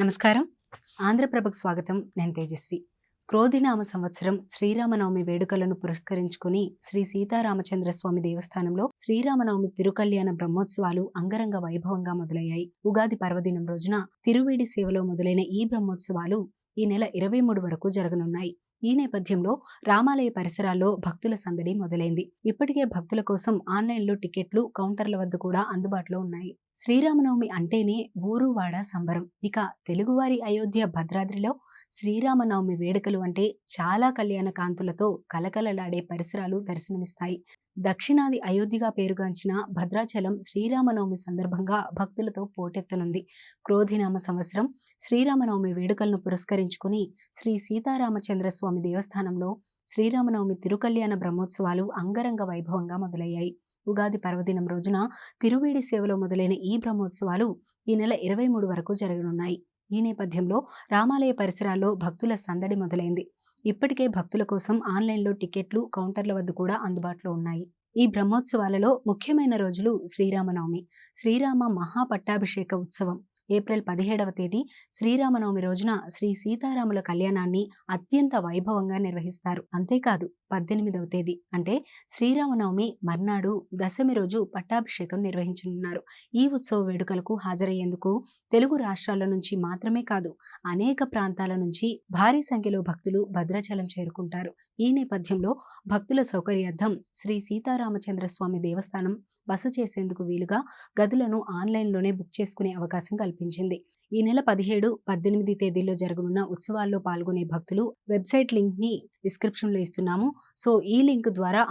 నమస్కారం. ఆంధ్రప్రభకు స్వాగతం. నేను తేజస్వి. క్రోధినామ సంవత్సరం శ్రీరామనవమి వేడుకలను పురస్కరించుకుని శ్రీ సీతారామచంద్ర స్వామి దేవస్థానంలో శ్రీరామనవమి తిరుకళ్యాణ బ్రహ్మోత్సవాలు అంగరంగ వైభవంగా మొదలయ్యాయి. ఉగాది పర్వదినం రోజున తిరువేడి సేవలో మొదలైన ఈ బ్రహ్మోత్సవాలు ఈ నెల ఇరవై మూడు వరకు జరగనున్నాయి. ఈ నేపథ్యంలో రామాలయ పరిసరాల్లో భక్తుల సందడి మొదలైంది. ఇప్పటికే భక్తుల కోసం ఆన్లైన్లో టికెట్లు కౌంటర్ల వద్ద కూడా అందుబాటులో ఉన్నాయి. శ్రీరామనవమి అంటేనే ఊరువాడ సంబరం. ఇక తెలుగువారి అయోధ్య భద్రాద్రిలో శ్రీరామనవమి వేడుకలు అంటే చాలా కళ్యాణ కాంతులతో కలకలలాడే పరిసరాలు దర్శనమిస్తాయి. దక్షిణాది అయోధ్యగా పేరుగాంచిన భద్రాచలం శ్రీరామనవమి సందర్భంగా భక్తులతో పోటెత్తనుంది. క్రోధినామ సంవత్సరం శ్రీరామనవమి వేడుకలను పురస్కరించుకుని శ్రీ సీతారామచంద్ర స్వామి దేవస్థానంలో శ్రీరామనవమి తిరుకల్యాణ బ్రహ్మోత్సవాలు అంగరంగ వైభవంగా మొదలయ్యాయి. ఉగాది పర్వదినం రోజున తిరువేడి సేవలో మొదలైన ఈ బ్రహ్మోత్సవాలు ఈ నెల ఇరవై మూడు వరకు జరగనున్నాయి. ఈ నేపథ్యంలో రామాలయ పరిసరాల్లో భక్తుల సందడి మొదలైంది. ఇప్పటికే భక్తుల కోసం ఆన్లైన్లో టికెట్లు కౌంటర్ల వద్ద కూడా అందుబాటులో ఉన్నాయి. ఈ బ్రహ్మోత్సవాలలో ముఖ్యమైన రోజులు శ్రీరామనవమి శ్రీరామ మహాపట్టాభిషేక ఉత్సవం ఏప్రిల్ పదిహేడవ తేదీ శ్రీరామనవమి రోజున శ్రీ సీతారాముల కళ్యాణాన్ని అత్యంత వైభవంగా నిర్వహిస్తారు. అంతేకాదు పద్దెనిమిదవ తేదీ అంటే శ్రీరామనవమి మర్నాడు దశమి రోజు పట్టాభిషేకం నిర్వహించనున్నారు. ఈ ఉత్సవ వేడుకలకు హాజరయ్యేందుకు తెలుగు రాష్ట్రాల నుంచి మాత్రమే కాదు అనేక ప్రాంతాల నుంచి భారీ సంఖ్యలో భక్తులు భద్రాచలం చేరుకుంటారు. ఈ నేపథ్యంలో భక్తుల సౌకర్యార్థం శ్రీ సీతారామచంద్ర స్వామి దేవస్థానం బస చేసేందుకు వీలుగా గదులను ఆన్లైన్లోనే బుక్ చేసుకునే అవకాశం కల్పించింది. ఈ నెల పదిహేడు పద్దెనిమిది తేదీల్లో జరగనున్న ఉత్సవాల్లో పాల్గొనే భక్తులు వెబ్సైట్ లింక్ని డిస్క్రిప్షన్లో ఇస్తున్నాము. సో ఈ లింక్ ద్వారా